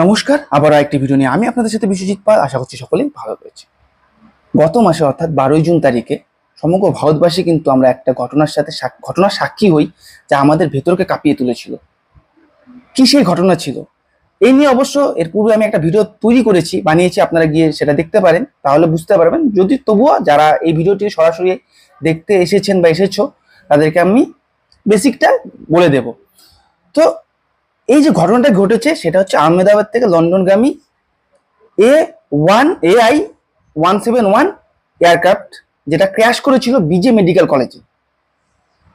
নমস্কার আবার একটি ভিডিও নিয়ে আমি আপনাদের সাথে বিশ্বজিৎ পাল। আশা করছি সকলেই ভালো রয়েছে। গত মাসে অর্থাৎ বারোই জুন তারিখে সমগ্র ভারতবাসী কিন্তু আমরা একটা ঘটনার সাথে ঘটনার সাক্ষী হই যা আমাদের ভেতরকে কাঁপিয়ে তুলেছিল। কি সেই ঘটনা ছিল? এই নিয়ে অবশ্য এর পূর্বে আমি একটা ভিডিও তৈরি করেছি, বানিয়েছি, আপনারা গিয়ে সেটা দেখতে পারেন, তাহলে বুঝতে পারবেন। যদি তবুও যারা এই ভিডিওটি সরাসরি দেখতে এসেছেন বা এসেছ, তাদেরকে আমি বেসিকটা বলে দেব। তো এই যে ঘটনাটা ঘটেছে, সেটা হচ্ছে আহমেদাবাদ থেকে লন্ডনগামী A one A I one seven one aircraft যেটা ক্র্যাশ করেছিল বিজে মেডিকেল কলেজে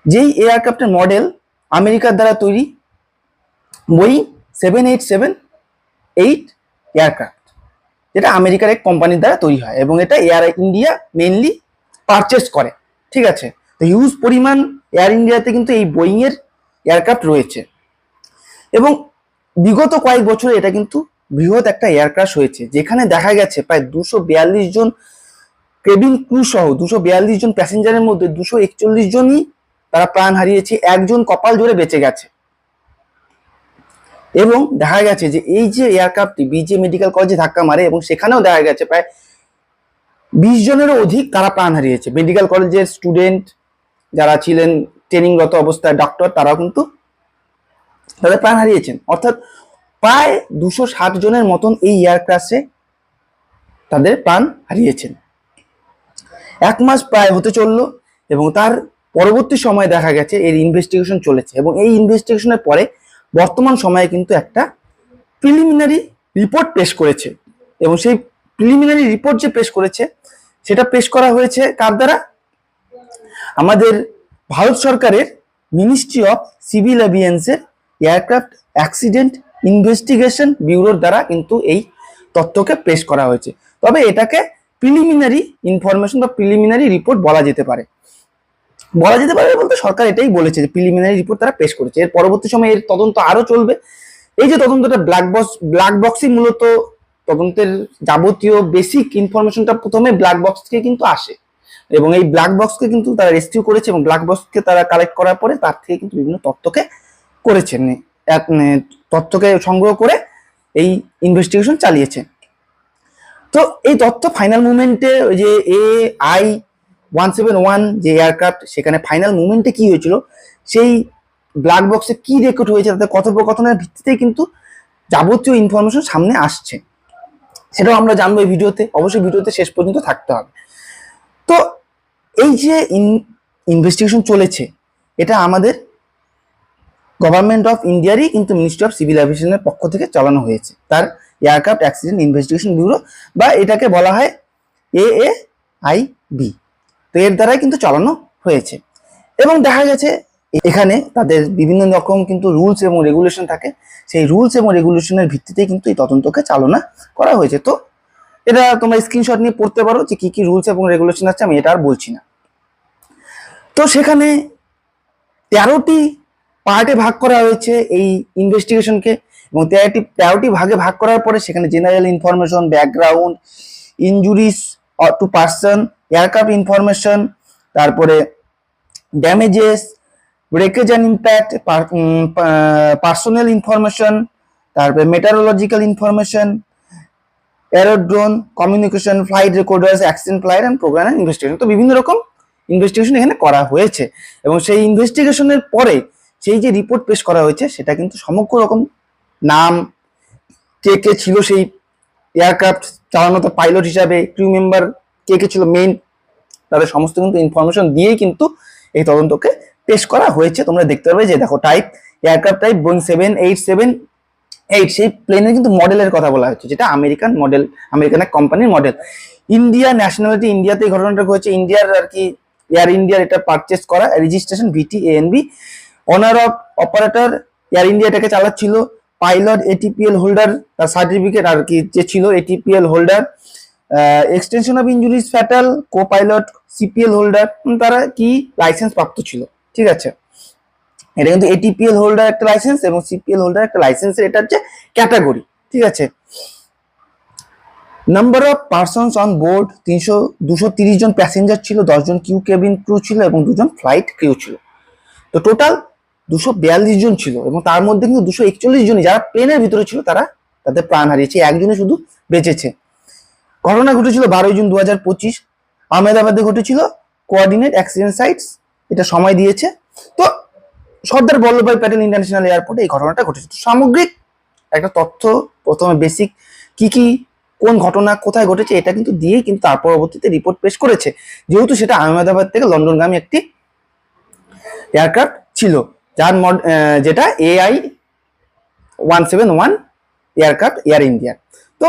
যেই এয়ারক্রাফটের মডেল আমেরিকার দ্বারা তৈরি বই seven eight seven eight aircraft যেটা আমেরিকার এক কোম্পানির দ্বারা তৈরি হয় এবং এটা এয়ার ইন্ডিয়া মেনলি পারচেস করে। ঠিক আছে? তো হিউজ পরিমাণ এয়ার ইন্ডিয়াতে কিন্তু এই বোয়িংয়ের এয়ারক্রাফট রয়েছে। এবং বিগত কয়েক বছরে এটা কিন্তু বৃহৎ একটা এয়ার ক্রাশ হয়েছে, যেখানে দেখা গেছে প্রায় দুশো বিয়াল্লিশ জন কেবিন ক্রু সহ, দুশো বিয়াল্লিশ জন প্যাসেঞ্জারের মধ্যে দুশো একচল্লিশ জনই তারা প্রাণ হারিয়েছে, একজন কপাল জোরে বেঁচে গেছে। এবং দেখা গেছে যে এই যে এয়ারক্রাফটটি বিজে মেডিকেল কলেজে ধাক্কা মারে এবং সেখানেও দেখা গেছে প্রায় বিশ জনেরও অধিক তারা প্রাণ হারিয়েছে। মেডিকেল কলেজের স্টুডেন্ট যারা ছিলেন ট্রেনিংরত অবস্থায় ডক্টর তারাও কিন্তু তাদের প্রাণ হারিয়েছেন। অর্থাৎ প্রায় দুশো জনের মতন এই এয়ার তাদের প্রাণ হারিয়েছেন। এক মাস প্রায় হতে চলল এবং তার পরবর্তী সময়ে দেখা গেছে এর ইনভেস্টিগেশন চলেছে এবং এই ইনভেস্টিগেশনের পরে বর্তমান সময়ে কিন্তু একটা প্রিলিমিনারি রিপোর্ট পেশ করেছে এবং সেই প্রিলিমিনারি রিপোর্ট যে পেশ করেছে, সেটা পেশ করা হয়েছে কার দ্বারা? আমাদের ভারত সরকারের মিনিস্ট্রি অফ সিভিল অ্যাভিয়েন্সের এয়ারক্রাফট অ্যাক্সিডেন্ট ইনভেস্টিগেশন ব্যুরোর দ্বারা কিন্তু এই তথ্যকে পেশ করা হয়েছে। তবে এটাকে প্রিলিমিনারি ইনফরমেশন বা প্রিলিমিনারি রিপোর্ট বলা যেতে পারে। বলা যেতে পারে বলতে সরকার এটাই বলেছে যে প্রিলিমিনারি রিপোর্ট তারা পেশ করেছে। এর পরবর্তী সময়ে এর তদন্ত আরও চলবে। এই যে তদন্তটা ব্ল্যাক বক্স, ব্ল্যাক বক্সই মূলত তদন্তের যাবতীয় বেসিক ইনফরমেশনটা প্রথমে ব্ল্যাক বক্স থেকে কিন্তু আসে। এবং এই ব্ল্যাক বক্সকে কিন্তু তারা রেস্কিউ করেছে এবং ব্ল্যাক বক্সকে তারা কালেক্ট করার পরে তার থেকে কিন্তু বিভিন্ন তথ্যকে করেছেন এক তথ্যকে সংগ্রহ করে এই ইনভেস্টিগেশন চালিয়েছে তো এই তথ্য ফাইনাল মুভমেন্টে ওই যে A I one seven one যে এয়ারক্রাফট সেখানে ফাইনাল মুভমেন্টে কি হয়েছিল, সেই ব্ল্যাক বক্সে কি রেকর্ড হয়েছে, তাদের কথোপকথনের ভিত্তিতেই কিন্তু যাবতীয় ইনফরমেশন সামনে আসছে। সেটাও আমরা জানব এই ভিডিওতে, অবশ্যই ভিডিওতে শেষ পর্যন্ত থাকতে হবে। তো এই যে ইনভেস্টিগেশন চলেছে, এটা আমাদের গভর্নমেন্ট অফ ইন্ডিয়ারই কিন্তু মিনিস্ট্রি অফ সিভিল অ্যাভিয়েশনের পক্ষ থেকে চালানো হয়েছে। তার এয়ারক্রাফট অ্যাক্সিডেন্ট ইনভেস্টিগেশন ব্যুরো বা এটাকে বলা হয় এ এ আই বি তো এর দ্বারাই কিন্তু চালানো হয়েছে। এবং দেখা গেছে, এখানে তাদের বিভিন্ন রকম কিন্তু রুলস এবং রেগুলেশন থাকে। সেই রুলস এবং রেগুলেশনের ভিত্তিতে কিন্তু এই তদন্তকে চালনা করা হয়েছে। তো এটা তোমরা স্ক্রিনশট নিয়ে পড়তে পারো যে কি কি রুলস এবং রেগুলেশন আছে, আমি এটা আর বলছি না। তো সেখানে তেরোটি পার্টে ভাগ করা হয়েছে এই ইনভেস্টিগেশনকে এবং তেরোটি তেরোটি ভাগে ভাগ করার পরে সেখানে general information background injuries to person aircraft information তারপরে damages breakage and impact personal information তারপরে meteorological information aerodrome communication flight recorders accident flight and program investigation তো বিভিন্ন রকম ইনভেস্টিগেশন এখানে করা হয়েছে। এবং সেই ইনভেস্টিগেশনের পরে সেই যে রিপোর্ট পেশ করা হয়েছে, সেটা কিন্তু সমগ্র রকম নাম, কে কে ছিল সেই এয়ারক্রাফট চালানোতে পাইলট হিসাবে ক্রিউ মেম্বার কে কে ছিল মেইন তাদের সমস্ত কিন্তু ইনফরমেশন দিয়েই কিন্তু এই তদন্তকে পেশ করা হয়েছে। তোমরা দেখতে পাবে যে দেখো type aircraft type Boeing seven eight seven eight সেই প্লেনের কিন্তু মডেলের কথা বলা হচ্ছে যেটা আমেরিকান মডেল আমেরিকান এক কোম্পানির মডেল ইন্ডিয়া ন্যাশনালিটি ইন্ডিয়াতে এই ঘটনাটা হয়েছে ইন্ডিয়ার আর কি এয়ার ইন্ডিয়ার এটা পারচেস করা registration VT ANB owner of operator Air India এটাকে চালাচ্ছিল পাইলট এটিপিএল হোল্ডার তার সার্টিফিকেট আর কি যে ছিল ATPL holder extension of injuries fatal co pilot CPL holder তারা কি লাইসেন্স প্রাপ্ত ছিল, ঠিক আছে? এটা কিন্তু এটিপিএল হোল্ডার একটা লাইসেন্স এবং সিপিএল হোল্ডার একটা লাইসেন্সের এটা হচ্ছে ক্যাটাগরি ঠিক আছে? Number of persons on board তিনশো, দুশো তিরিশ জন প্যাসেঞ্জার ছিল দশজন কিউ কেবিন ক্রু ছিল এবং দুজন ফ্লাইট ক্রিউ ছিল। তো টোটাল দুশো বিয়াল্লিশ জন ছিল এবং তার মধ্যে কিন্তু দুশো একচল্লিশ জনই যারা প্লেনের ভিতরে ছিল, তারা তাদের প্রাণ হারিয়েছে। একজনে শুধু বেঁচেছে। ঘটনা ঘটেছিল বারোই জুন দু হাজার পঁচিশ। আহমেদাবাদে ঘটেছিল কোঅর্ডিনেট অ্যাক্সিডেন্ট সাইটস, এটা সময় দিয়েছে। তো সর্দার বল্লভভাই প্যাটেল ইন্টারন্যাশনাল এয়ারপোর্টে এই ঘটনাটা ঘটেছে। তো সামগ্রিক একটা তথ্য, প্রথমে বেসিক কি কি, কোন ঘটনা কোথায় ঘটেছে এটা কিন্তু দিয়েই কিন্তু তার পরবর্তীতে রিপোর্ট পেশ করেছে। যেহেতু সেটা আহমেদাবাদ থেকে লন্ডনগামী একটি এয়ারক্রাফট ছিল। যার মড যেটা AI one seven one aircraft Air India তো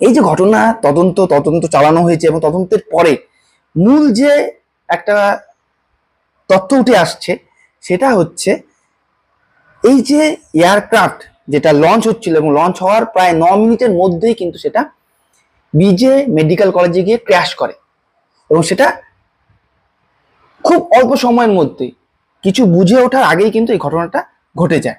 এই যে ঘটনা, তদন্ত তদন্ত চালানো হয়েছে এবং তদন্তের পরে মূল যে একটা তথ্য উঠে আসছে, সেটা হচ্ছে এই যে এয়ারক্রাফট যেটা লঞ্চ হচ্ছিল এবং লঞ্চ হওয়ার প্রায় ন মিনিটের মধ্যেই কিন্তু সেটা বিজে মেডিকেল কলেজে গিয়ে ক্র্যাশ করে এবং সেটা খুব অল্প সময়ের মধ্যেই কিছু বুঝে ওঠার আগেই কিন্তু এই ঘটনাটা ঘটে যায়।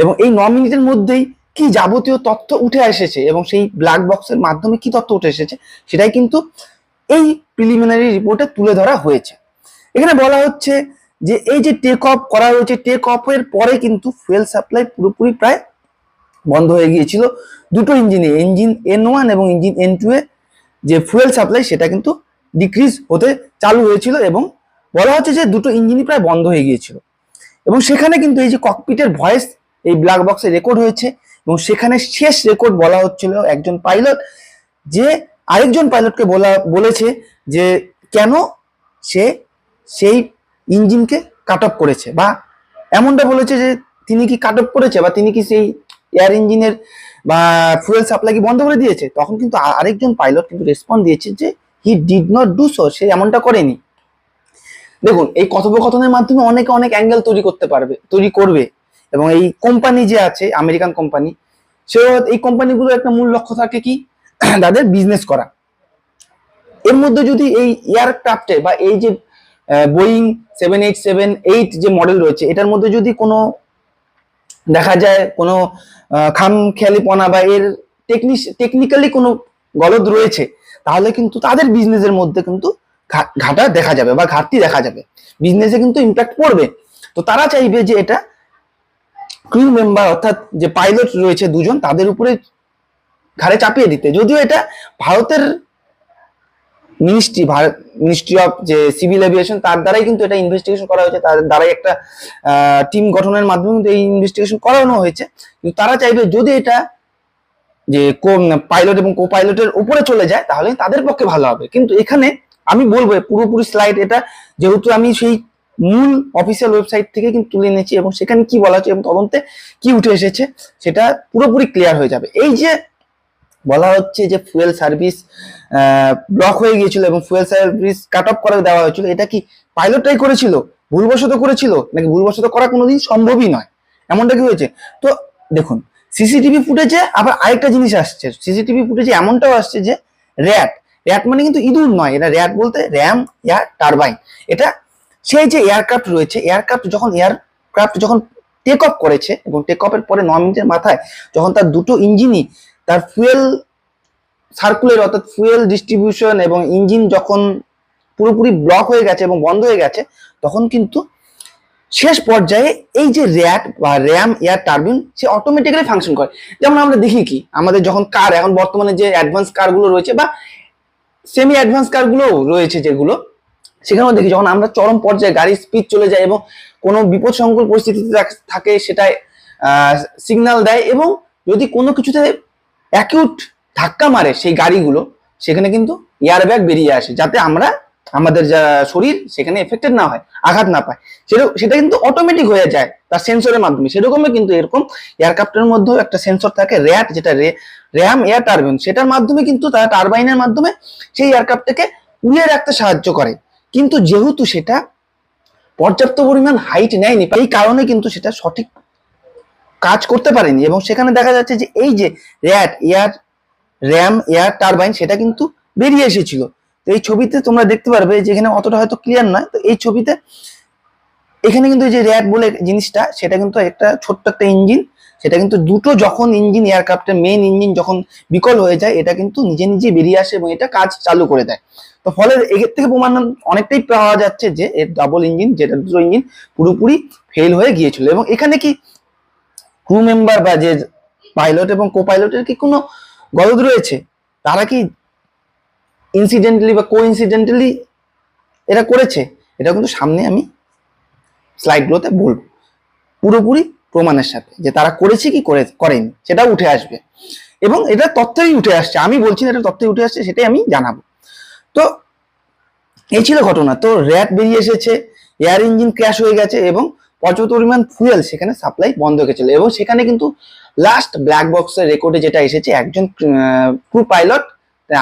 এবং এই ন মিনিটের মধ্যেই কি যাবতীয় তথ্য উঠে এসেছে এবং সেই ব্ল্যাক বক্সের মাধ্যমে কি তথ্য উঠে এসেছে সেটাই কিন্তু এই প্রিলিমিনারি রিপোর্টে তুলে ধরা হয়েছে। এখানে বলা হচ্ছে যে এই যে টেক অফ করা হয়েছে টেক অফের পরে কিন্তু ফুয়েল সাপ্লাই পুরোপুরি প্রায় বন্ধ হয়ে গিয়েছিল। দুটো ইঞ্জিনে ইঞ্জিন এন ওয়ান এবং ইঞ্জিন এন টু এ যে ফুয়েল সাপ্লাই সেটা কিন্তু ডিক্রিজ হতে চালু হয়েছিল এবং বলা হচ্ছে যে দুটো ইঞ্জিনই প্রায় বন্ধ হয়ে গিয়েছিল। এবং সেখানে কিন্তু এই যে ককপিটের ভয়েস এই ব্ল্যাক বক্সে রেকর্ড হয়েছে এবং সেখানে শেষ রেকর্ড বলা হচ্ছিল একজন পাইলট যে আরেকজন পাইলটকে বলা, বলেছে যে কেন সে সেই ইঞ্জিনকে কাট অফ করেছে বা এমনটা বলেছে যে তিনি কি কাট অফ করেছে বা তিনি কি সেই এয়ার ইঞ্জিনের বা ফুয়েল সাপ্লাই কি বন্ধ করে দিয়েছে? তখন কিন্তু আরেকজন পাইলট কিন্তু রেসপন্স দিয়েছে যে he did not do so সে এমনটা করেনি। দেখুন, এই কথোপকথনের মাধ্যমে অনেকে অনেক অ্যাঙ্গেল তৈরি করতে পারবে, তৈরি করবে। এবং এই কোম্পানি যে আছে আমেরিকান কোম্পানি সে এই কোম্পানিগুলোর একটা মূল লক্ষ্য থাকে কি? তাদের বিজনেস করা। এর মধ্যে যদি এই এয়ারক্রাফটে বা এই যে Boeing seven eight seven eight যে মডেল রয়েছে, এটার মধ্যে যদি কোনো, দেখা যায়, কোনো খাম খেয়ালিপনা বা এর টেকনিক টেকনিক্যালি কোনো গলদ রয়েছে, তাহলে কিন্তু তাদের বিজনেসের মধ্যে কিন্তু ঘাটা দেখা যাবে বা ঘাটতি দেখা যাবে। বিজনেসে কিন্তু ইম্প্যাক্ট পড়বে। তো তারা চাইবে যে এটা ক্রিউ মেম্বার অর্থাৎ যে পাইলট রয়েছে দুজন, তাদের উপরে ঘাড়ে চাপিয়ে দিতে। যদিও এটা ভারতের মিনিস্ট্রি ভারত মিনিস্ট্রি অফ যে সিভিল এভিয়েশন তার দ্বারাই কিন্তু এটা ইনভেস্টিগেশন করা হয়েছে। তার দ্বারাই একটা টিম গঠনের মাধ্যমে কিন্তু এই ইনভেস্টিগেশন করানো হয়েছে। কিন্তু তারা চাইবে যদি এটা যে পাইলট এবং কো পাইলটের উপরে চলে যায়, তাহলে তাদের পক্ষে ভালো হবে। কিন্তু এখানে বলব পুরোপুরি স্লাইড এটা। যেহেতু আমি সেই মূল অফিসিয়াল ওয়েবসাইট থেকে কিন্তু তুলে এনেছি এবং সেখানে কি বলা হচ্ছে এবং তদন্তে কি উঠে এসেছে, সেটা পুরোপুরি ক্লিয়ার হয়ে যাবে। এই যে বলা হচ্ছে যে ফুয়েল সার্ভিস ব্লক হয়ে গিয়েছিল এবং ফুয়েল সার্ভিস কাট অফ করে দেওয়া হয়েছিল, এটা কি পাইলটটাই করেছিল? ভুলবশত করেছিল? নাকি ভুলবশত করা কোনোদিন সম্ভবই নয়? এমনটা কি হয়েছে? তো দেখুন সিসিটিভি ফুটেজে আবার আরেকটা জিনিস আসছে। সিসিটিভি ফুটেজে এমনটাও আসছে যে র্যাট র্যাট মানে কিন্তু ইঁদুর নয়, এটা র্যাট বলতে র্যাম এয়ার টারবাইন এটা সেই যে এয়ারক্রাফট রয়েছে এয়ারক্রাফট যখন এয়ারক্রাফট যখন টেক অফ করেছে এবং টেক অফের পরে ন মিনিটের মাথায় যখন তার দুটো ইঞ্জিনই তার ফুয়েল সার্কুলের অর্থাৎ ফুয়েল ডিস্ট্রিবিউশন এবং ইঞ্জিন যখন পুরোপুরি ব্লক হয়ে গেছে এবং বন্ধ হয়ে গেছে, তখন কিন্তু শেষ পর্যায়ে এই যে র্যাট বা র্যাম এয়ার টারবিন সে অটোমেটিক্যালি ফাংশন করে। যেমন আমরা দেখি কি, আমাদের যখন কার এখন বর্তমানে যে অ্যাডভান্স কারগুলো রয়েছে বা সেমি অ্যাডভান্স কারগুলোও রয়েছে যেগুলো। সেখানেও দেখি যখন আমরা চরম পর্যায়ে গাড়ির স্পিড চলে যায় এবং কোনো বিপদ সংকুল পরিস্থিতিতে থাকে সেটাই সিগনাল দেয় এবং যদি কোনো কিছুতে অ্যাকিউট ধাক্কা মারে সেই গাড়িগুলো, সেখানে কিন্তু এয়ারব্যাগ বেরিয়ে আসে, যাতে আমরা আমাদের যা শরীর, সেখানে এফেক্টেড না হয়, আঘাত না পায়। সেটা কিন্তু অটোমেটিক হয়ে যায় তার সেন্সরের মাধ্যমে। সেরকমই কিন্তু এরকম এয়ারক্রাফটের মধ্যেও একটা সেন্সর থাকে র্যাট যেটা র্যাম এয়ার টারবাইন সেটার মাধ্যমে কিন্তু তার টারবাইনের মাধ্যমে সেই এয়ারক্রাফটটাকে উড়িয়ে রাখতে সাহায্য করে। কিন্তু যেহেতু সেটা পর্যাপ্ত পরিমাণ হাইট নেয়নি, এই কারণে কিন্তু সেটা সঠিক কাজ করতে পারেনি। এবং সেখানে দেখা যাচ্ছে যে এই যে RAT air ram air turbine সেটা কিন্তু বেরিয়ে এসেছিল। এই ছবিতে তোমরা দেখতে পারবে যেখানে অতটা হয়তো ক্লিয়ার নয়। তো এই ছবিতে এখানে কিন্তু যে র্যাট বলে জিনিসটা, সেটা কিন্তু একটা ছোট্ট একটা ইঞ্জিন সেটা কিন্তু দুটো যখন ইঞ্জিন এয়ারক্রাফটের মেইন ইঞ্জিন যখন বিকল হয়ে যায়, এটা কিন্তু নিজে নিজে বেরিয়ে আসে এবং এটা কাজ চালু করে দেয়। তো ফলে এর থেকে প্রমাণ অনেকটাই পাওয়া যাচ্ছে যে এর ডাবল ইঞ্জিন যেটা দুটো ইঞ্জিন পুরোপুরি ফেল হয়ে গিয়েছিল। এবং এখানে কি ক্রু মেম্বার বা যে পাইলট এবং কো পাইলটের কি কোনো গলদ রয়েছে? তারা কি ইনসিডেন্টালি বা কো ইনসিডেন্টালি এটা করেছে। এটা কিন্তু সামনে আমি স্লাইডগুলোতে বলব। পুরোপুরি প্রমাণের সাথে যে তারা করেছে কি করে, করেনি, সেটাও উঠে আসবে। এবং এটা তথ্যই উঠে আসছে। আমি বলছি না এটা তথ্যই উঠে আসছে, সেটাই আমি জানাব। তো এই ছিল ঘটনা। তো র্যাট বেরিয়ে এসেছে, এয়ার ইঞ্জিন ক্র্যাশ হয়ে গেছে এবং পর্যাপ্ত পরিমাণ ফুয়েল সেখানে সাপ্লাই বন্ধ গেছিল। এবং সেখানে কিন্তু লাস্ট ব্ল্যাক বক্সের রেকর্ডে যেটা এসেছে, একজন ক্রু পাইলট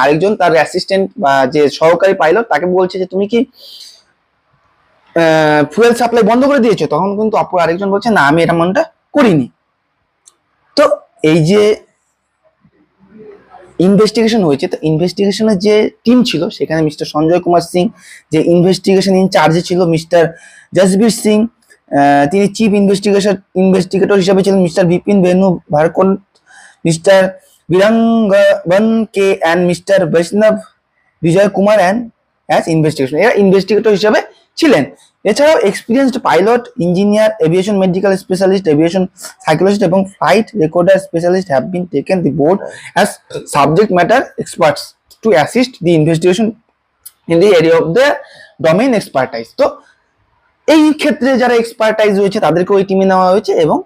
আরেকজন তার অ্যাসিস্ট্যান্ট বা যে সহকারী পাইলট তাকে বলছে যে, তুমি কি ফুয়েল সাপ্লাই বন্ধ করে দিয়েছ? তখন কিন্তু অপর আরেকজন বলছে, না, আমি এটা মনটা করিনি। তো এই যে ইনভেস্টিগেশন হয়েছে, তো ইনভেস্টিগেশনের যে টিম ছিল, সেখানে মিস্টার সঞ্জয় কুমার সিং, যে ইনভেস্টিগেশন ইনচার্জে ছিল মিস্টার জসবীর সিং তিনি চিফ ইনভেস্টিগেশন ইনভেস্টিগেটর হিসাবে ছিলেন mister Bipin Venu ভারকন mister বীরাঙ্গবন K and mister Vaishnav Vijay Kumar and as investigation এরা ইনভেস্টিগেটর হিসাবে ছিলেন। এছাড়াও experienced pilot engineer aviation medical specialist aviation psychologist এবং flight recorder specialist have been taken the board as subject matter experts to assist the investigation in the area of the domain expertise তো এই ক্ষেত্রে যারা expertise রয়েছে তাদেরকে ওই টিমে নেওয়া হয়েছে এবং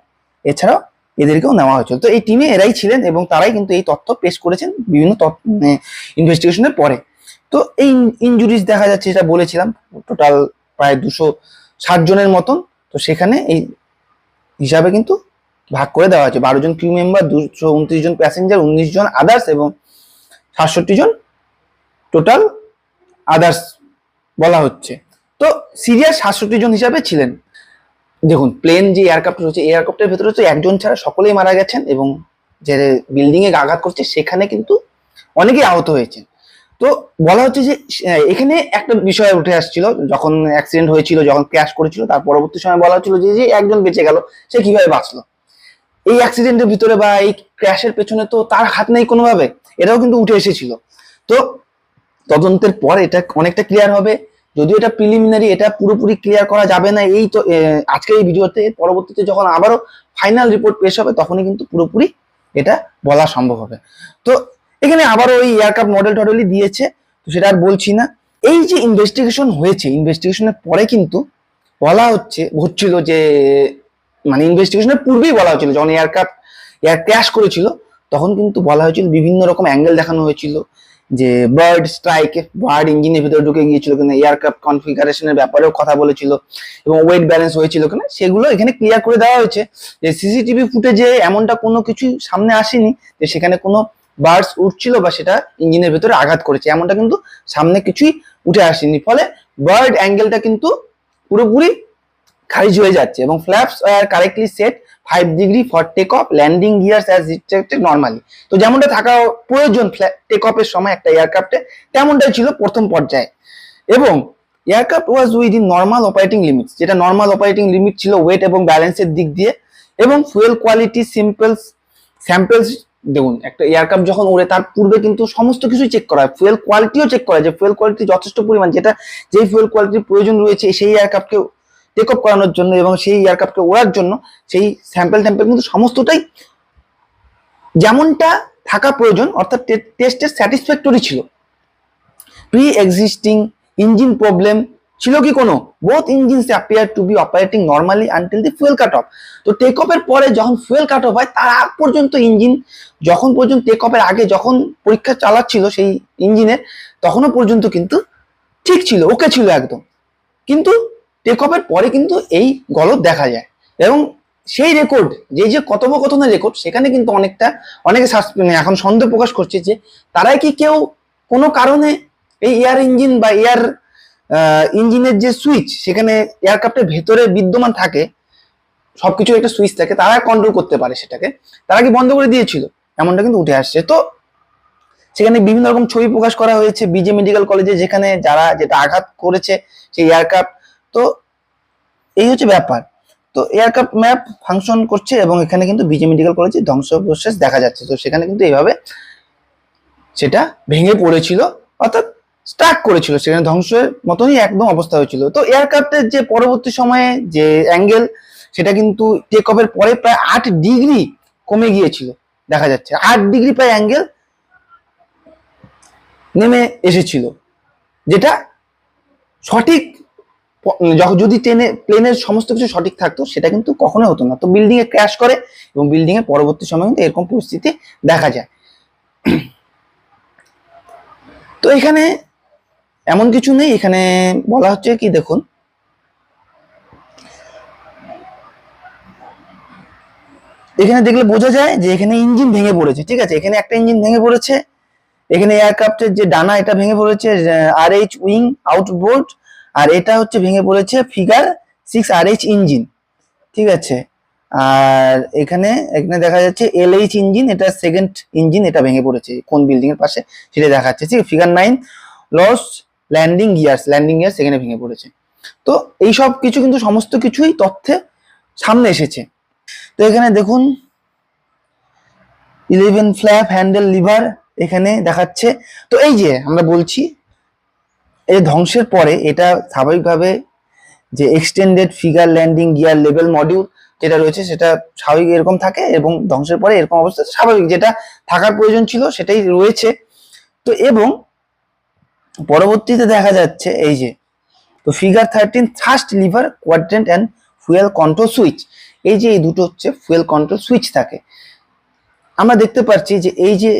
এছাড়াও এদেরকেও নেওয়া হয়েছিল তো এই টিমে এরাই ছিলেন এবং তারাই কিন্তু এই তথ্য পেশ করেছেন বিভিন্ন ইনভেস্টিগেশনের পরে। তো এই ইনজুরিজ দেখা যাচ্ছে, যেটা বলেছিলাম টোটাল প্রায় দুশো ষাট জনের মতন। তো সেখানে এই হিসাবে কিন্তু ভাগ করে দেওয়া হয়েছে। বারো জন ক্রিউ মেম্বার দুশো উনত্রিশ জন প্যাসেঞ্জার উনিশ জন আদার্স এবং সাতষট্টি জন টোটাল আদার্স বলা হচ্ছে। তো সিরিয়াস সাতষট্টি জন হিসাবে ছিলেন। দেখুন প্লেন যে এয়ারক্রাফট রয়েছে এয়ারক্রাফটের ভেতরে হচ্ছে একজন ছাড়া সকলেই মারা গেছেন এবং যে বিল্ডিং এ আঘাত করছে, সেখানে কিন্তু অনেকেই আহত হয়েছেন। তো বলা হচ্ছে যে এখানে একটা বিষয় উঠে আসছিল, যখন অ্যাক্সিডেন্ট হয়েছিল, যখন ক্র্যাশ করেছিল, তার পরবর্তী সময় বলা হচ্ছিল যে যে একজন বেঁচে গেল, সে কীভাবে বাঁচলো? এই অ্যাক্সিডেন্টের ভিতরে বা এই ক্র্যাশের পেছনে তো তার হাত নেই কোনোভাবে, এটাও কিন্তু উঠে এসেছিল। তো তদন্তের পর এটা অনেকটা ক্লিয়ার হবে। যদিও এটা প্রিলিমিনারি এটা পুরোপুরি ক্লিয়ার করা যাবে না, এই তো আজকের এই ভিডিওতে পরবর্তীতে যখন আবারও ফাইনাল রিপোর্ট পেশ হবে, তখনই কিন্তু পুরোপুরি এটা বলা সম্ভব হবে। তো এখানে আবারও ওই এয়ারক্রাফট মডেল টডেলই দিয়েছে, তো সেটা আর বলছি না। এই যে ইনভেস্টিগেশন হয়েছে ইনভেস্টিগেশনের পরে কিন্তু বলা হচ্ছে, হচ্ছিল যে মানে ইনভেস্টিগেশনের পূর্বেই বলা হয়েছিল যখন এয়ারক্রাফট এয়ার ক্র্যাশ করেছিল, তখন কিন্তু বলা হয়েছিল বিভিন্ন রকম অ্যাঙ্গেল দেখানো হয়েছিল। যে বার্ড স্ট্রাইক বার্ড ইঞ্জিনের ভিতরে ঢুকে গিয়েছিল কিনা এয়ারক্রাফট কনফিগারেশনের ব্যাপারেও কথা বলেছিল এবং ওয়েট ব্যালেন্স হয়েছিল কিনা, সেগুলো এখানে ক্লিয়ার করে দেওয়া হয়েছে যে সিসিটিভি ফুটেজে এমনটা কোনো কিছু সামনে আসেনি যে সেখানে কোনো বার্ডস উঠছিল বা সেটা ইঞ্জিনের ভেতরে আঘাত করেছে, এমনটা কিন্তু সামনে কিছুই উঠে আসেনি। ফলে বার্ড অ্যাঙ্গেলটা কিন্তু পুরোপুরি খারিজ হয়ে যাচ্ছে এবং flaps are correctly set five degree for take off landing gears as detected normally তো যেমনটা থাকা প্রয়োজন টেক অফের সময় একটা এয়ারক্রাফটে তেমনটাই ছিল প্রথম পর্যায়ে। এবং aircraft was within normal operating limit যেটা নর্মাল অপারেটিং লিমিট ছিল ওয়েট এবং ব্যালেন্সের দিক দিয়ে। এবং ফুয়েল কোয়ালিটি সিম্পলস স্যাম্পলস দেখুন, একটা এয়ারক্রাফট যখন ওড়ে, তার পূর্বে কিন্তু সমস্ত কিছু চেক করা হয়। ফুয়েল কোয়ালিটিও চেক করা হয় যে ফুয়েল কোয়ালিটি যথেষ্ট পরিমাণ, যেটা যেই ফুয়েল কোয়ালিটির প্রয়োজন রয়েছে, সেই এয়ারক্রাফটকে টেক অফ করানোর জন্য এবং সেই এয়ারক্রাফটকে ওড়ার জন্য সেই স্যাম্পেল ট্যাম্পেল কিন্তু সমস্তটাই যেমনটা থাকা প্রয়োজন, অর্থাৎ টেস্টের স্যাটিসফ্যাক্টরি ছিল। প্রি এক্সিস্টিং ইঞ্জিন প্রবলেম ছিল কি কোনো? Both engines appear to be operating normally until the fuel cut off তো টেক অফের পরে যখন ফুয়েল কাট অফ হয়, তার আগ পর্যন্ত ইঞ্জিন যখন পর্যন্ত টেক অফের আগে যখন পরীক্ষা চালাচ্ছিল সেই ইঞ্জিনের তখনও পর্যন্ত কিন্তু ঠিক ছিল ওকে ছিল একদম। কিন্তু টেক অফের পরে কিন্তু এই গলদ দেখা যায়। এবং সেই রেকর্ড যে যে কথোপকথনের রেকর্ড সেখানে কিন্তু অনেকটা, অনেকে মানে এখন সন্দেহ প্রকাশ করছে যে তারাই কি কেউ কোনো কারণে এই এয়ার ইঞ্জিন বা এয়ার ইঞ্জিনের যে সুইচ সেখানে এয়ারক্রাফটের ভেতরে বিদ্যমান থাকে সবকিছু একটা সুইচ থাকে, তারা কন্ট্রোল করতে পারে সেটাকে। তারা কি বন্ধ করে দিয়েছিল? এমনটা কিন্তু উঠে আসছে। তো সেখানে বিভিন্ন রকম ছবি প্রকাশ করা হয়েছে বিজে মেডিকেল কলেজে যেখানে যারা যেটা আঘাত করেছে সেই এয়ারক্রাফট তো এই হচ্ছে ব্যাপার। তো এয়ারক্রাফট ম্যাপ ফাংশন করছে এবং এখানে কিন্তু বিজে মেডিকেল কলেজে ধ্বংস প্রসেস দেখা যাচ্ছে। তো সেখানে কিন্তু এইভাবে সেটা ভেঙে পড়েছিল, অর্থাৎ স্টার্ট করেছিল। সেখানে ধ্বংসের মতনই একদম অবস্থা হয়েছিল। তো এয়ারক্রাফটের যে পরবর্তী সময়ে যে অ্যাঙ্গেল সেটা কিন্তু টেক অফের পরে প্রায় আট ডিগ্রি কমে গিয়েছিল, দেখা যাচ্ছে। আট ডিগ্রি প্রায় অ্যাঙ্গেল নেমে এসেছিল, যেটা সঠিক যদি ট্রেনে, প্লেনের সমস্ত কিছু সঠিক থাকতো, সেটা কিন্তু কখনোই হতো না। তো বিল্ডিং এ ক্র্যাশ করে এবং বিল্ডিং এর পরবর্তী সময় কিন্তু এরকম পরিস্থিতি দেখা যায়। তো এখানে এমন কিছু নেই। এখানে বলা হচ্ছে কি, দেখুন, এখানে দেখলে বোঝা যায় যে এখানে ইঞ্জিন ভেঙে পড়েছে, ঠিক আছে? এখানে একটা ইঞ্জিন ভেঙে পড়েছে। এখানে এয়ারক্রাফটের যে ডানা, এটা ভেঙে পড়েছে। আর এইচ উইং আউটবোর্ড আর এটা হচ্ছে ভেঙে পড়েছে figure six R H engine ঠিক আছে? আর এখানে এখানে দেখা যাচ্ছে এল এইচ ইঞ্জিন এটা সেকেন্ড ইঞ্জিন এটা ভেঙে পড়েছে, কোন বিল্ডিং এর পাশে? সেটা দেখাচ্ছে, ঠিক figure nine loss landing gears landing gears এখানে ভেঙে পড়েছে। তো এই সব কিছু কিন্তু সমস্ত কিছুই তথ্যে সামনে এসেছে। তো এখানে দেখুন ইলেভেন ফ্ল্যাপ হ্যান্ডেল লিভার এখানে দেখাচ্ছে। তো এই যে আমরা বলছি এই ধ্বংসের পরে এটা স্বাভাবিকভাবে যে extended figure landing gear level module যেটা রয়েছে সেটা স্বাভাবিক এরকম থাকে এবং ধ্বংসের পরে এরকম অবস্থা স্বাভাবিক। যেটা থাকার প্রয়োজন ছিল সেটাই রয়েছে। তো এবং পরবর্তীতে দেখা যাচ্ছে এই যে, তো figure thirteen thrust lever quadrant and fuel control switch এই যে এই দুটো হচ্ছে ফুয়েল কন্ট্রোল সুইচ থাকে। আমরা দেখতে পাচ্ছি যে এই যে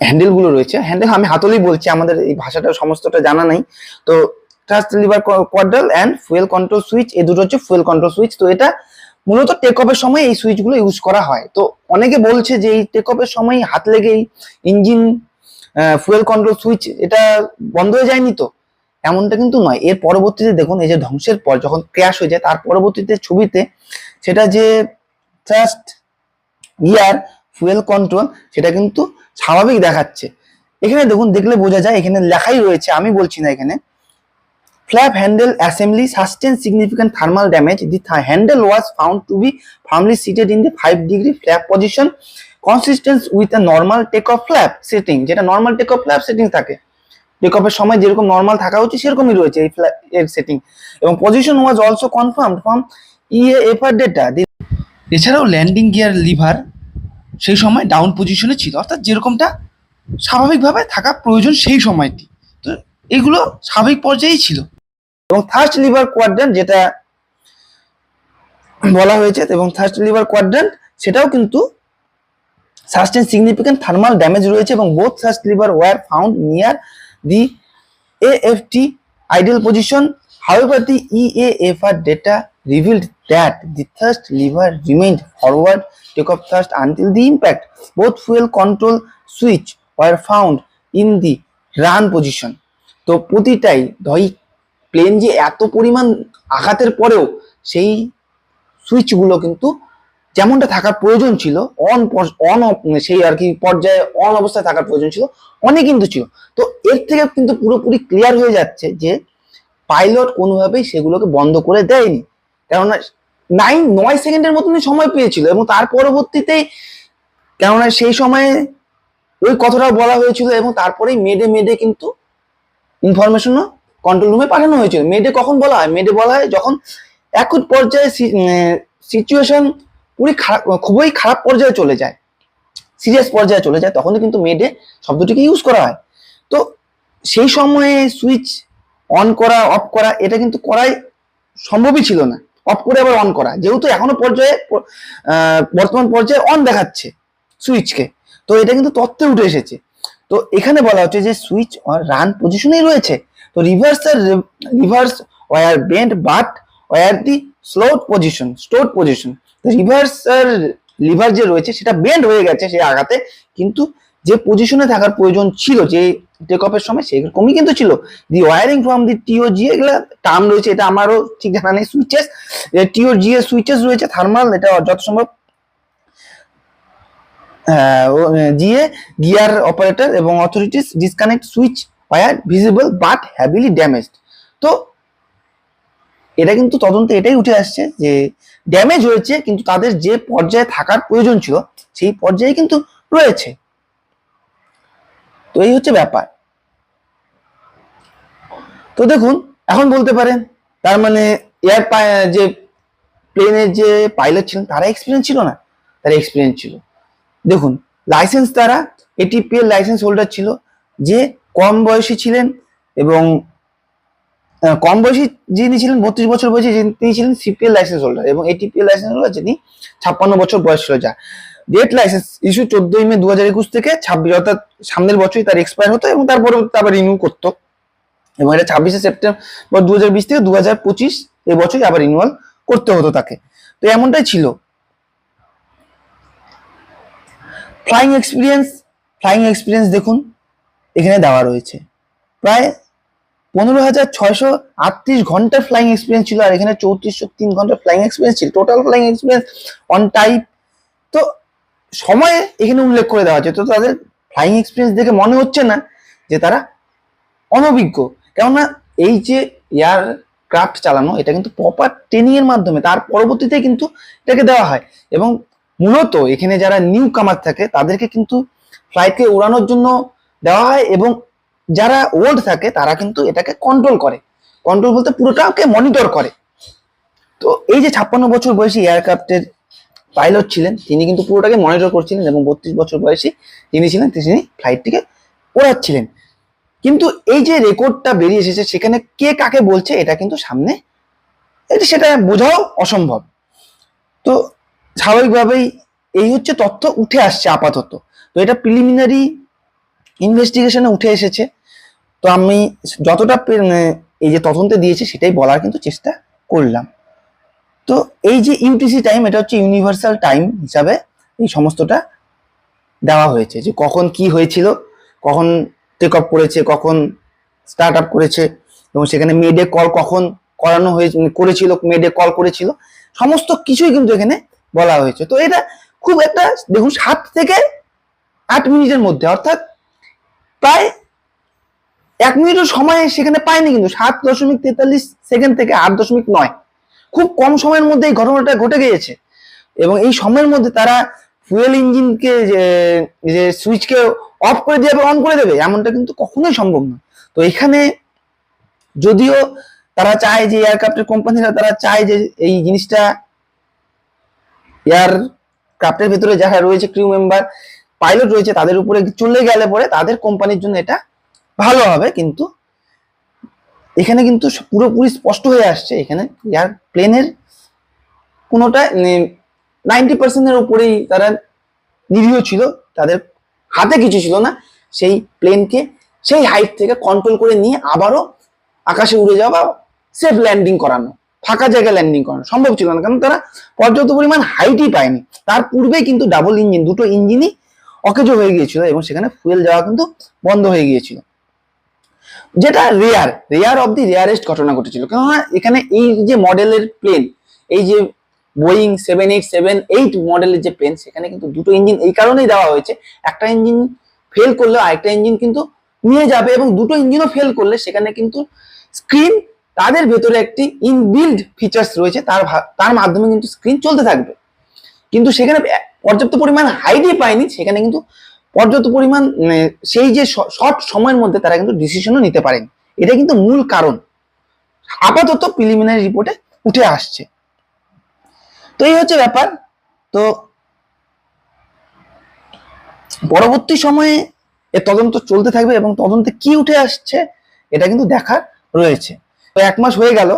হ্যান্ডেলগুলো রয়েছে। হ্যান্ডেল আমি হাতলেই বলছি, আমাদের এই ভাষাটা সমস্তটা জানা নাই। তো thrust lever quadrant and fuel control switch এই দুটো হচ্ছে ফুয়েল কন্ট্রোল সুইচ তো এটা মূলত টেক অফের সময় এই সুইচগুলো ইউজ করা হয়। তো অনেকে বলছে যে এই টেক অফের সময় হাত লেগেই ইঞ্জিন ফুয়েল কন্ট্রোল সুইচ এটা বন্ধ হয়ে যায়নি তো? এমনটা কিন্তু নয়। এর পরবর্তীতে দেখুন, এই যে ধ্বংসের পর যখন ক্র্যাশ হয়ে যায়, তার পরবর্তীতে ছবিতে সেটা যে জাস্ট ইয়ার ফুয়েল কন্ট্রোল সেটা কিন্তু স্বাভাবিক দেখাচ্ছে। এখানে দেখুন, দেখলে বোঝা যায়, এখানে লেখাই রয়েছে, আমি বলছি না এখানে। Flap handle assembly sustain significant thermal damage the handle was found to be firmly seated in the five degree flap position consistence with a normal take off flap setting যেটা normal take off flap setting থাকে। Take অফের সময় যেরকম normal থাকা উচিত, সেরকমই রয়েছে এই এর সেটিং এবং position was also confirm from EAFR data এছাড়াও ল্যান্ডিং গিয়ার লিভার সেই সময় ডাউন পজিশনে ছিল। অর্থাৎ যেরকমটা স্বাভাবিকভাবে থাকা প্রয়োজন সেই সময়টি। তো এগুলো স্বাভাবিক পর্যায়েই ছিল। এবং থার্স্ট লিভার কোয়াড্রেন্ট যেটা বলা হয়েছে, এবং থার্স্ট লিভার কোয়াড্রেন্ট সেটাও কিন্তু সাস্টেন সিগনিফিকেন্ট থার্মাল ড্যামেজ রয়েছে, এবং both thrust lever were found near the AFT ideal position however, the EAFR data revealed that the thrust lever remained forward. Takeoff thrust until the impact. Both fuel control switch were found in the run position. তো প্রতিটাই ধই plane যে এত পরিমাণ আঘাতের পরেও সেই সুইচগুলো কিন্তু যেমনটা থাকার প্রয়োজন ছিল অন অন সেই আর কি পর্যায়ে অন অবস্থায় থাকার প্রয়োজন ছিল, অনেক কিন্তু ছিল। তো এর থেকে কিন্তু পুরোপুরি ক্লিয়ার হয়ে যাচ্ছে যে পাইলট কোনোভাবেই সেগুলোকে বন্ধ করে দেয়নি। কেননা নাইন নয় সেকেন্ডের মতনই সময় পেয়েছিল এবং তার পরবর্তীতেই কেননা সেই সময়ে ওই কথাটা বলা হয়েছিল এবং তারপরেই মেডে মেডে কিন্তু ইনফরমেশনও কন্ট্রোল রুমে পাঠানো হয়েছিল। মেডে কখন বলা হয়? মেডে বলা হয় যখন এক পর্যায়ে সিচুয়েশন পুরি খারাপ, খুবই খারাপ পর্যায়ে চলে যায়। সিরিয়াস পর্যায়ে চলে যায়, তখনই কিন্তু মেডে শব্দটিকে ইউজ করা হয়। তো সেই সময়ে সুইচ অন করা অফ করা, এটা কিন্তু করাই সম্ভবই ছিল না। অফ করে আবার অন করা। যেহেতু এখনও পর্যায়ে বর্তমান পর্যায়ে অন দেখাচ্ছে সুইচকে তো এটা কিন্তু তথ্যে উঠে এসেছে। তো এখানে বলা হচ্ছে যে সুইচ রান পজিশনেই রয়েছে। তো reverse reverse were bend but were the slowed position stowed position reverse lever যে রয়েছে, সেটা বেন্ড হয়ে গেছে সেই আঘাতে। কিন্তু যে পজিশনে থাকার প্রয়োজন ছিল, যে টেক অফের সময় সেরকমই কিন্তু ছিল। দি ওয়ারিং ফ্রম দি টিওজি এগুলা টার্ম রয়েছে, এটা আমারও ঠিক জানা নেই সুইচেস টিওজি এর সুইচেস রয়েছে থার্মাল এটা যত সম্ভব জিএ গিয়ার অপারেটর এবং authorities disconnect switch were visible but heavily damaged তো, এটা কিন্তু তদন্তে এটাই উঠে আসছে যে ড্যামেজ হয়েছে, কিন্তু তাদের যে পর্যায়ে থাকার প্রয়োজন ছিল, সেই পর্যায়ে কিন্তু রয়েছে। তো এই হচ্ছে ব্যাপার। তো দেখুন, এখন বলতে পারেন, তার মানে এয়ার যে প্লেনের যে পাইলট ছিলেন, তারা এক্সপিরিয়েন্স ছিল না। তার এক্সপিরিয়েন্স ছিল। দেখুন লাইসেন্স তারা এটিপিএল লাইসেন্স হোল্ডার ছিল, যে কম বয়সী ছিলেন এবং কম বয়সী যিনি ছিলেন, বত্রিশ বছর বয়সী তিনি ছিলেন সিপিএল লাইসেন্স হোল্ডার এবং এটিপিএল লাইসেন্স হোল্ডার যিনি ছাপ্পান্ন বছর বয়স ছিল যা। ডেট লাইসেন্স ইস্যু চোদ্দই মে দু হাজার একুশ থেকে ছাব্বিশ, অর্থাৎ সামনের বছরই তার এক্সপায়ার হতো এবং তারপরে আবার রিনিউ করতো। এবং এটা ছাব্বিশে সেপ্টেম্বর দু হাজার বিশ থেকে দু হাজার পঁচিশ এবছরই আবার রিনিউয়াল করতে হতো তাকে। তো এমনটাই ছিল। ফ্লাইং এক্সপিরিয়েন্স ফ্লাইং এক্সপিরিয়েন্স দেখুন, এখানে দেওয়া রয়েছে। প্রায় পনেরো হাজার ছয়শো আটত্রিশ ঘণ্টার ফ্লাইং এক্সপিরিয়েন্স ছিল আর এখানে চৌত্রিশশো তিন ঘণ্টার ফ্লাইং এক্সপিরিয়েন্স ছিল। Total flying experience on type তো সময়ে এখানে উল্লেখ করে দেওয়া আছে তো তাদের ফ্লাইং এক্সপিরিয়েন্স দেখে মনে হচ্ছে না যে তারা অনভিজ্ঞ। কেননা এই যে এয়ার ক্রাফট চালানো, এটা কিন্তু প্রপার ট্রেনিং এর মাধ্যমে, তার পরবর্তীতে কিন্তু এটাকে দেওয়া হয়। এবং মূলত এখানে যারা নিউ কামার থাকে, তাদেরকে কিন্তু ফ্লাইটকে উড়ানোর জন্য দেওয়া হয় এবং যারা ওল্ড থাকে, তারা কিন্তু এটাকে কন্ট্রোল করে। কন্ট্রোল বলতে পুরোটাকে মনিটর করে। তো এই যে ছাপ্পান্ন বছর বয়সী এয়ারক্রাফটের পাইলট ছিলেন, তিনি কিন্তু পুরোটাকে মনিটর করছিলেন এবং বত্রিশ বছর বয়সী তিনি ছিলেন, তিনি ফ্লাইটটিকে ওড়াচ্ছিলেন। কিন্তু এই যে রেকর্ডটা বেরিয়ে এসেছে, সেখানে কে কাকে বলছে, এটা কিন্তু সামনে এটা সেটা বোঝাও অসম্ভব। তো স্বাভাবিকভাবেই এই হচ্ছে তথ্য উঠে আসছে আপাতত। তো এটা প্রিলিমিনারি ইনভেস্টিগেশনে উঠে এসেছে। তো আমি যতটা মানে এই যে তদন্তে দিয়েছে, সেটাই বলার কিন্তু চেষ্টা করলাম। তো এই যে ইউটিসি টাইম এটা হচ্ছে ইউনিভার্সাল টাইম হিসাবে এই সমস্তটা দেওয়া হয়েছে, যে কখন কি হয়েছিল, কখন টেক অফ করেছে, কখন স্টার্ট আপ করেছে, এবং সেখানে মেডে কল কখন করানো হয়েছে করেছিল মেডে কল করেছিল, সমস্ত কিছুই কিন্তু এখানে বলা হয়েছে। তো এটা খুব একটা, দেখুন, সাত থেকে আট মিনিটের মধ্যে, অর্থাৎ প্রায় এক মিনিটও সময় সেখানে পায়নি কিন্তু, সাত দশমিক তেতাল্লিশ সেকেন্ড থেকে আট দশমিক নয়। খুব কম সময়ের মধ্যে এই ঘটনাটা ঘটে গিয়েছে। এবং এই সময়ের মধ্যে তারা ফুয়েল ইঞ্জিনকে যে সুইচকে অফ করে দিয়ে অন করে দেবে, এমনটা কিন্তু কখনোই সম্ভব না তো এখানে যদিও তারা চায় যে এয়ারক্রাফটের কোম্পানিরা তারা চায় যে এই জিনিসটা এয়ার ক্রাফটের ভেতরে যারা রয়েছে ক্রিউ মেম্বার পাইলট রয়েছে, তাদের উপরে চলে গেলে পরে তাদের কোম্পানির জন্য এটা ভালো হবে। কিন্তু এখানে কিন্তু পুরোপুরি স্পষ্ট হয়ে আসছে। এখানে এয়ার প্লেনের কোনোটা নাইনটি পার্সেন্টের উপরেই তারা নিরীহ ছিল, তাদের হাতে কিছু ছিল না। সেই প্লেনকে, সেই হাইট থেকে কন্ট্রোল করে নিয়ে আবারও আকাশে উড়ে যাওয়া সেফ ল্যান্ডিং করানো, ফাঁকা জায়গায় ল্যান্ডিং করানো সম্ভব ছিল না, কারণ তারা পর্যাপ্ত পরিমাণ হাইটই পায়নি। তার পূর্বেই কিন্তু ডাবল ইঞ্জিন দুটো ইঞ্জিনই অকেজো হয়ে গিয়েছিল এবং সেখানে ফুয়েল যাওয়া কিন্তু বন্ধ হয়ে গিয়েছিল। যেটা rare rare of the rarest ঘটনা ঘটেছিল। কেননা এখানে এই যে মডেলের প্লেন এই যে Boeing seven eight seven eight মডেলের যে প্লেন সেখানে কিন্তু দুটো ইঞ্জিন এই কারণেই দেওয়া হয়েছে। একটা ইঞ্জিন ফেল করলে আরেকটা ইঞ্জিন কিন্তু নিয়ে যাবে এবং দুটো ইঞ্জিনও ফেল করলে সেখানে কিন্তু স্ক্রিন তাদের ভেতরে একটি ইনবিল্ড ফিচার্স রয়েছে, তার তার মাধ্যমে কিন্তু স্ক্রিন চলতে থাকবে। কিন্তু সেখানে পর্যাপ্ত পরিমাণ হাইটই পায়নি, সেখানে কিন্তু পর্যাপ্ত পরিমাণ সেই যে শর্ট সময়ের মধ্যে তারা কিন্তু ডিসিশনও নিতে পারেন। এটা কিন্তু মূল কারণ। আপাতত প্রিলিমিনারি রিপোর্টে উঠে আসছে। তো এই হচ্ছে ব্যাপার। তো পরবর্তী সময়ে এ তদন্ত চলতে থাকবে এবং তদন্তে কি উঠে আসছে এটা কিন্তু দেখার রয়েছে। তো এক মাস হয়ে গেল।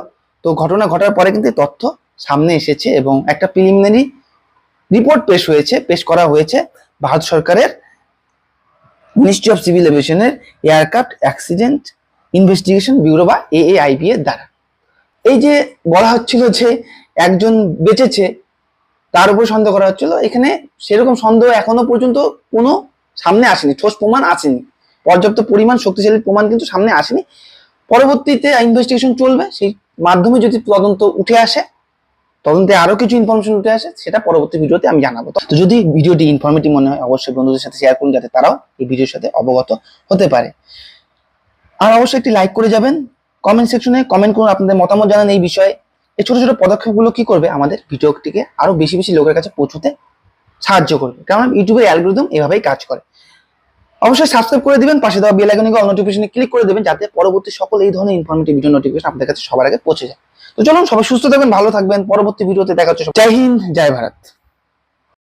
তো ঘটনা ঘটার পরে কিন্তু তথ্য সামনে এসেছে এবং একটা প্রিলিমিনারি রিপোর্ট পেশ হয়েছে, পেশ করা হয়েছে ভারত সরকারের। মিনিস্ট্রি অফ সিভিল এভিয়েশনের এয়ারক্রাফট অ্যাক্সিডেন্ট ইনভেস্টিগেশন ব্যুরো বা এএআইবি এর দ্বারা। এই যে বলা হচ্ছিল যে একজন বেঁচেছে, তার উপর সন্দেহ করা হচ্ছিল, এখানে সেরকম সন্দেহ এখনও পর্যন্ত কোনো সামনে আসেনি ঠোস প্রমাণ আসেনি। পর্যাপ্ত পরিমাণ, শক্তিশালী প্রমাণ কিন্তু সামনে আসেনি। পরবর্তীতে ইনভেস্টিগেশন চলবে, সেই মাধ্যমে যদি তদন্ত উঠে আসে তদন্তে আরও কিছু ইনফরমেশন উঠে আসে, সেটা পরবর্তী ভিডিওতে আমি জানাব। তো যদি ভিডিওটি ইনফরমেটিভ মনে হয়, অবশ্যই বন্ধুদের সাথে শেয়ার করুন, যাতে তারাও এই ভিডিওর সাথে অবগত হতে পারে। আর অবশ্যই একটি লাইক করে যাবেন। কমেন্ট সেকশনে কমেন্ট করুন, আপনাদের মতামত জানান এই বিষয়ে। এই ছোট ছোট পদক্ষেপগুলো কি করবে, আমাদের ভিডিওটিকে আরও বেশি বেশি লোকের কাছে পৌঁছতে সাহায্য করবে। কারণ ইউটিউবের অ্যালগোরিদম এভাবেই কাজ করে। অবশ্যই সাবস্ক্রাইব করে দিবেন, পাশে দেওয়া বেল আইকনে অল নোটিফিকেশনে ক্লিক করে দেবেন, যাতে পরবর্তী সকল এই ধরনের ইনফরমেটিভ ভিডিও নোটিফিকেশন আপনাদের কাছে সবার আগে পৌঁছে যায়। তো চলুন সবাই সুস্থ থাকবেন, ভালো থাকবেন, পরবর্তী ভিডিওতে দেখা হচ্ছে জয় হিন্দ, জয় ভারত।